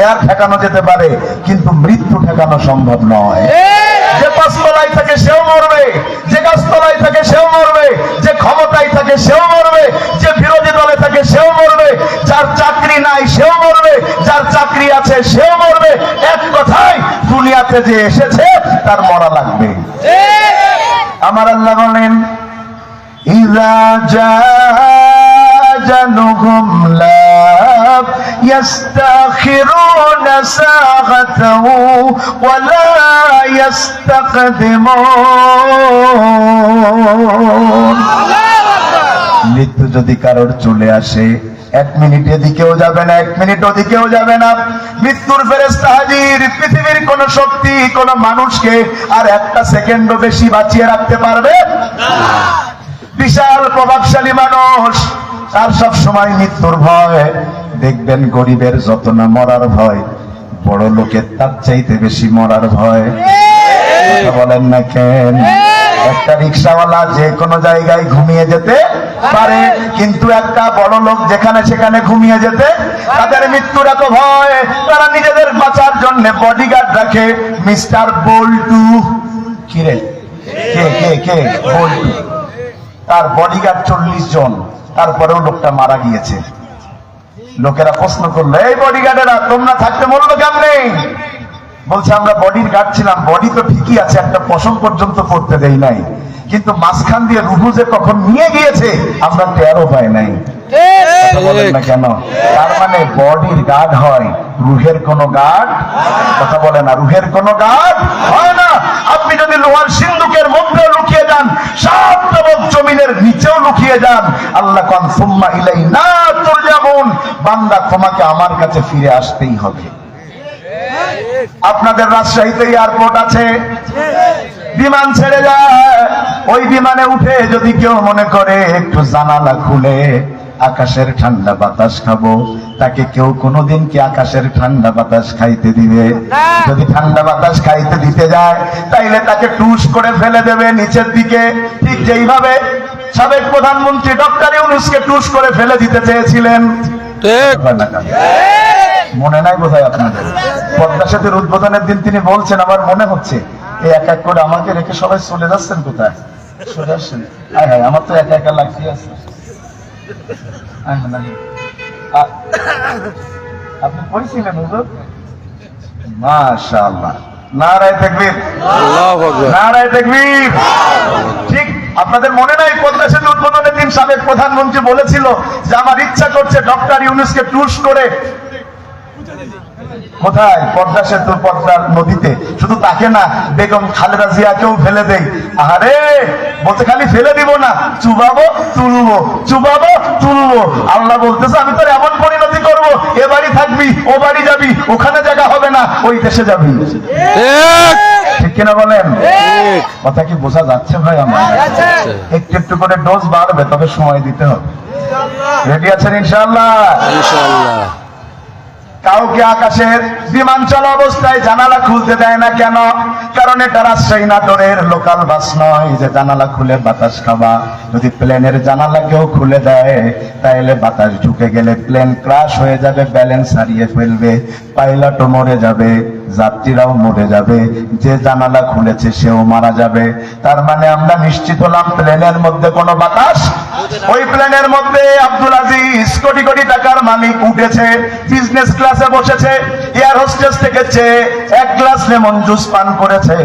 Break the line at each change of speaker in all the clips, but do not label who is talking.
Hair ঠেকানো যেতে পারে, কিন্তু মৃত্যু ঠেকানো সম্ভব নয়। যে পাঁচতলায় থাকে সেও মরবে, যে গাছতলায় থাকে সেও মরবে, যে ক্ষমতায় থাকে সেও মরবে, যে বিরোধী দলে থাকে সেও মরবে, যার চাকরি নাই সেও মরবে, যার চাকরি আছে সেও মরবে। এক কথায়, দুনিয়াতে যে এসেছে, তার মরা লাগবে। আমার আল্লাহ বলেন ইজা জানুহুম লা يستأخرون ساعة ولا يستقدمون মৃত্যু যদি কারোর চলে আসে এক মিনিট এদিকেও যাবে না এক মিনিট ওদিকেও যাবে না মৃত্যুর ফেরেস্তা হাজির পৃথিবীর কোন শক্তি কোন মানুষকে আর একটা সেকেন্ডও বেশি বাঁচিয়ে রাখতে পারবে বিশাল প্রভাবশালী মানুষ তার সব সময় মৃত্যুর ভয় দেখবেন গরিবের যত না মরার ভয়, বড় লোকের তার চাইতে বেশি মরার ভয়। বলেন না কেন? একটা রিক্সাওয়ালা যে কোনো জায়গায় ঘুমিয়ে যেতে পারে, কিন্তু একটা বড় লোক যেখানে সেখানে ঘুমিয়ে যেতে, তাদের মৃত্যুর এত ভয়, তারা নিজেদের বাঁচার জন্য বডিগার্ড রাখে। মিস্টার বল্টু। কিরে কে কে কে? বল্টু। তার বডিগার্ড চল্লিশ জন। তারপরেও লোকটা মারা গিয়েছে। লোকেরা প্রশ্ন করল, এই বডিগার্ডেরা তোমরা থাকতে মরলো কেমনে? বলছে, আমরা বডির গার্ড ছিলাম বডি তো ঠিকই আছে, একটা পশম পর্যন্ত করতে দেই নাই। কিন্তু মাঝখান দিয়ে রুহু যে কখন নিয়ে গিয়েছে, আমরা টেরও পাই নাই। কেন? তার মানে বডির গার্ড হয়, রুহের কোন গার্ড কথা বলে না, রুহের কোন গার্ড হয় না। লোহার সিন্ধুকের মধ্যে লুকিয়ে যান সাত তবক জমিনের নিচেও লুকিয়ে যান। আল্লাহ কন, সুম্মা ইলাই না তুরজামুন। বান্দা তোমাকে আমার কাছে ফিরে আসতেই হবে। আপনাদের রাজশাহীতে এয়ারপোর্ট আছে? বিমান ছেড়ে যায়। ওই বিমানে উঠে যদি কেউ মনে করে, একটু জানালা খুলে। আকাশের ঠান্ডা বাতাস খাব। তাকে কেউ কোনোদিন কি আকাশের ঠান্ডা বাতাস খাইতে দিবে? যদি ঠান্ডা বাতাস খাইতে দিতে যায় তাইলে তাকে টুস করে ফেলে দেবে নিচের দিকে। ঠিক যেইভাবে সাবেক প্রধানমন্ত্রী ডক্টর ইউনুসকে টুস করে ফেলে দিতে চেয়েছিলেন। মনে নাই বোধহয় আপনাদের? পদ্মা সেতুর উদ্বোধনের দিন তিনি বলছেন আমার মনে হচ্ছে এই এক এক করে আমাকে রেখে সবাই চলে যাচ্ছেন কোথায়? চলে আসছেন। হ্যাঁ হ্যাঁ আমার তো একা একা লাগতে আছে। হ্যাঁ, আপনি পড়েছিলেন হুজুর? মাশাআল্লাহ। নারায় তাকবীর।
আল্লাহু আকবার।
নারায় তাকবীর। ঠিক আপনাদের মনে নাই পদ্মা সেতু উদ্বোধনের দিন সাবেক প্রধানমন্ত্রী বলেছিল যে আমার ইচ্ছা করছে ডক্টর ইউনুসকে টুস করে কোথায়? পদ্মা সেতু পদ্মার নদীতে। শুধু তাকে না বেগম খালেদা জিয়াকেও ফেলে দেই। আরে বলতে খালি ফেলে দিব না চুবাবো তুলবো চুবাবো তুলবো। আল্লাহ বলতেছে আমি তোর এমন পরিণতি করব এ বাড়ি থাকবি ও বাড়ি যাবি ওখানে জায়গা হবে না ওই দেশে যাবি।
ঠিক।
ঠিক কিনা বলেন? কথা কি বোঝা যাচ্ছে ভাই আমার? একটু একটু করে ডোজ বাড়বে তবে সময় দিতে হবে। রেডি আছেন ইনশাআল্লাহ?
ইনশাআল্লাহ।
কাউকে আকাশের বিমান চলা অবস্থায় জানালা খুলতে দেয় না কেন? কারণ এটা রাজশাহী নাটোরের লোকাল বাস নয় যে জানালা খুলে বাতাস খাবা যদি প্লেনের জানালা কেউ খুলে দেয় তাহলে বাতাস ঢুকে গেলে প্লেন ক্রাশ হয়ে যাবে ব্যালেন্স হারিয়ে ফেলবে পাইলটও মরে যাবে, যাত্রীরাও মরে যাবে, যে জানালা খুলেছে সেও মারা যাবে। তার মানে আমরা নিশ্চিত হলাম প্লেনের মধ্যে কোনো বাতাস ওই প্লেনের মধ্যে আব্দুল আজিজ কোটি কোটি টাকার মালিক উঠেছে বিজনেস ক্লাসে বসেছে এয়ার হোস্টেস থেকে এক গ্লাস লেমন জুস পান করেছে।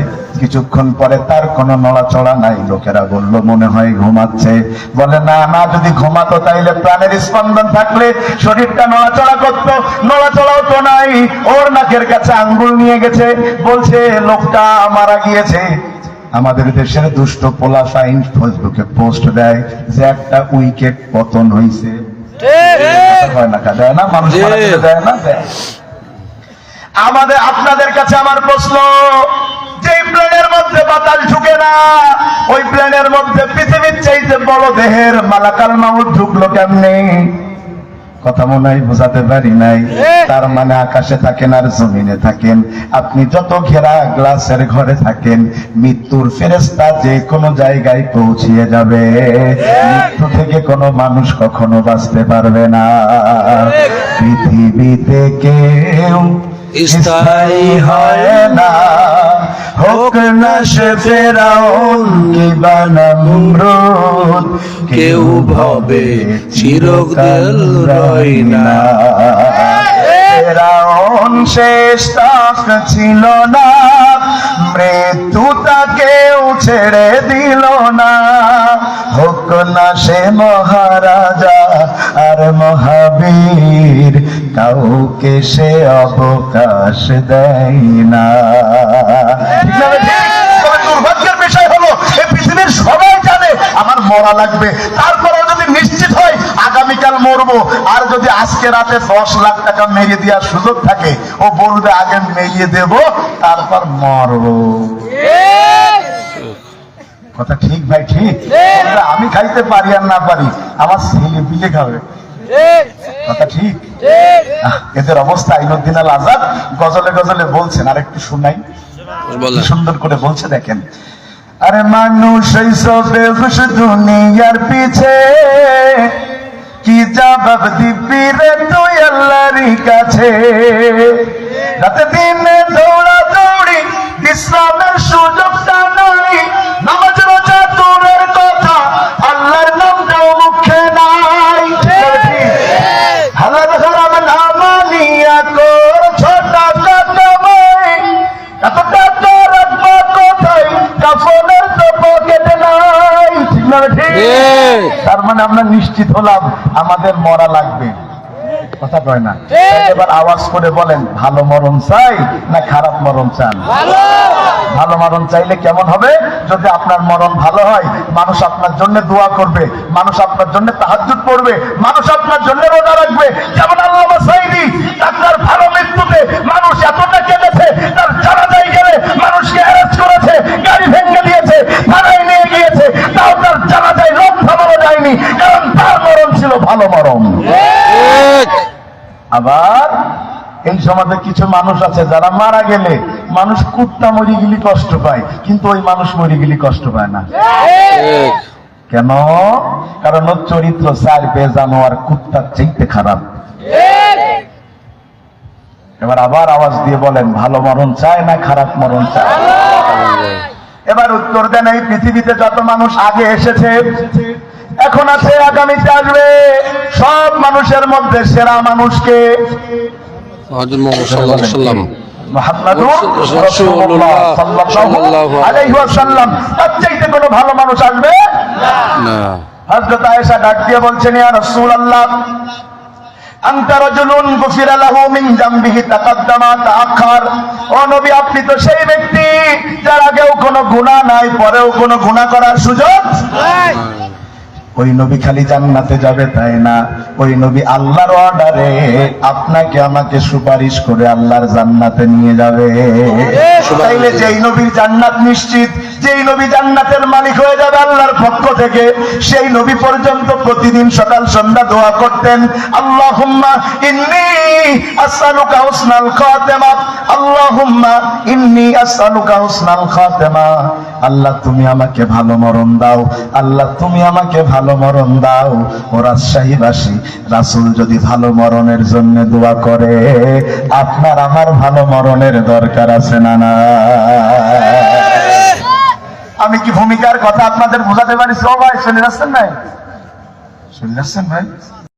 কিছুক্ষণ পরে তার কোনো নড়াচড়া নাই, লোকেরা বলল, মনে হয় ঘুমাচ্ছে। বলে, না না যদি ঘুমাতো তাইলে প্রাণের স্পন্দন থাকলে শরীরটা নড়াচড়া করতো, নড়াচড়াও তো নাই। ওর নাকের কাছে আঙ্গুল নিয়ে গেছে, বলছে, লোকটা মারা গিয়েছে। আমাদের দেশের দুষ্ট পোলা ফাইন ফেসবুকে পোস্ট দেয় যে একটা উইকেট পতন হয়েছে হয় না দেয় না? মানুষ দেয় না? দেয়। আমাদের আপনাদের কাছে আমার প্রশ্ন যে প্লেনের মধ্যে বাতাস ঢুকে না ওই প্লেনের মধ্যে পৃথিবীর চাইতে বড় দেহের মালাকাল মাউত ঢুকলো কেমনে? কথা মনে হয় বোঝাতে পারি নাই। তার মানে আকাশে থাকেন আর জমিনে থাকেন। আপনি যত ঘেরা গ্লাসের ঘরে থাকেন মৃত্যুর ফেরেস্তা যে কোনো জায়গায় পৌঁছিয়ে যাবে। মৃত্যু থেকে কোনো মানুষ কখনো বাঁচতে পারবে না। পৃথিবীতে কেউ স্থায়ী হয় না। হোক না সে ফেরাউন কিবা নমরুদ কেউ ভবে চিরকাল রয় না। ফেরাউন শেষ তাক ছিল না, মৃত্যু তাকেও ছেড়ে দিল না। হোক না সে মহারাজা আর মহাবীর কাউকে সে অবকাশ দেয় না। দুর্ভাগ্যের বিষয় হলো এই পৃথিবীর সবাই জানে আমার মরা লাগবে। তারপরে যদি নিশ্চিত হয় আগামীকাল মরবো। আর যদি আজকে রাতে দশ লাখ টাকা মেরিয়ে দেওয়ার সুযোগ থাকে ও বলবে আগে মেরিয়ে দেব তারপর মরবো। কথা ঠিক ভাই ঠিক। আমি খাইতে পারি আর না পারি আমার ছেলে পিলে খাবে। কথা ঠিক? এদের অবস্থা আইনুদ্দিন আল আজাদ গজলে গজলে বলছেন আর একটু শুনাই সুন্দর করে বলছে দেখেন। আরে মানুষ এই সব বেহুশ দুনিয়ার পিছে কি জবাব দিবি রে তুই আল্লাহরই কাছে? রাতে দিনে দৌড়া দৌড়ি বিশ্রামের সুযোগটা নাই নামাজ মানে আমরা নিশ্চিত হলাম আমাদের মরা লাগবে। কথা কয় না? এবার আওয়াজ করে বলেন ভালো মরণ চাই না খারাপ মরণ চান? ভালো মরণ চাইলে কেমন হবে? যদি আপনার মরণ ভালো হয় মানুষ আপনার জন্য দোয়া করবে মানুষ আপনার জন্য তাহাজ্জুদ পড়বে মানুষ আপনার জন্য রোজা রাখবে যেমন আল্লাহ সাইদি ডাক্তার ভালো মৃত্যুতে মানুষ এতটা কেঁদেছে তার জানাজায় গেলে মানুষকে অ্যারেস্ট করেছে গাড়ি ভেঙে দিয়েছে থানায় নিয়ে গিয়েছে তাও তার জানাজায় লোক থামানো যায়নি কারণ তার মরণ ছিল ভালো মরণ
ঠিক
আবার এই সমাজে কিছু মানুষ আছে যারা মারা গেলে মানুষ কুত্তা মরি গেলে কষ্ট পায় কিন্তু ওই মানুষ মরি গেলে কষ্ট পায় না। কেন? কারণ ওর চরিত্র চার বেজানো আর কুত্তার চাইতে খারাপ। এবার আবার আওয়াজ দিয়ে বলেন ভালো মরণ চায় না খারাপ মরণ চায়? এবার উত্তর দেন এই পৃথিবীতে যত মানুষ আগে এসেছে এখন আছে আগামীতে আসবে। সব মানুষের মধ্যে সেরা মানুষকে কোনো ভালো মানুষ আসবে? আয়েশা ডাক দিয়ে বলছেন ইয়া আপনি তো সেই ব্যক্তি যার আগেও কোনো গুনাহ নাই পরেও কোনো গুনাহ করার সুযোগ ওই নবী খালি জান্নাতে যাবে, তাই না? ওই নবী আল্লাহর অর্ডারে আপনাকে আমাকে সুপারিশ করে আল্লাহর জান্নাতে নিয়ে যাবে। তাইলে যেই নবীর জান্নাত নিশ্চিত, যেই নবী জান্নাতের মালিক হয়ে যাবে আল্লাহর পক্ষ থেকে, সেই নবী পর্যন্ত প্রতিদিন সকাল সন্ধ্যা দোয়া করতেন, আল্লাহুম্মা ইন্নী আসআলুকা হুসনাল খাতেমা। আল্লাহুম্মা ইন্নী আসআলুকা হুসনাল খাতেমা। আল্লাহ, তুমি আমাকে ভালো মরণ দাও। আল্লাহ, তুমি আমাকে ভালো মরণ দাও, ও রাজশাহীবাসী। রাসুল যদি ভালো মরণের জন্য দোয়া করে, আপনার আমার ভালো মরণের দরকার আছে না না? আমি কি ভূমিকার কথা আপনাদের বোঝাতে পারি? সবাই শুনে যাচ্ছেন ভাই? শুনে যাচ্ছেন ভাই?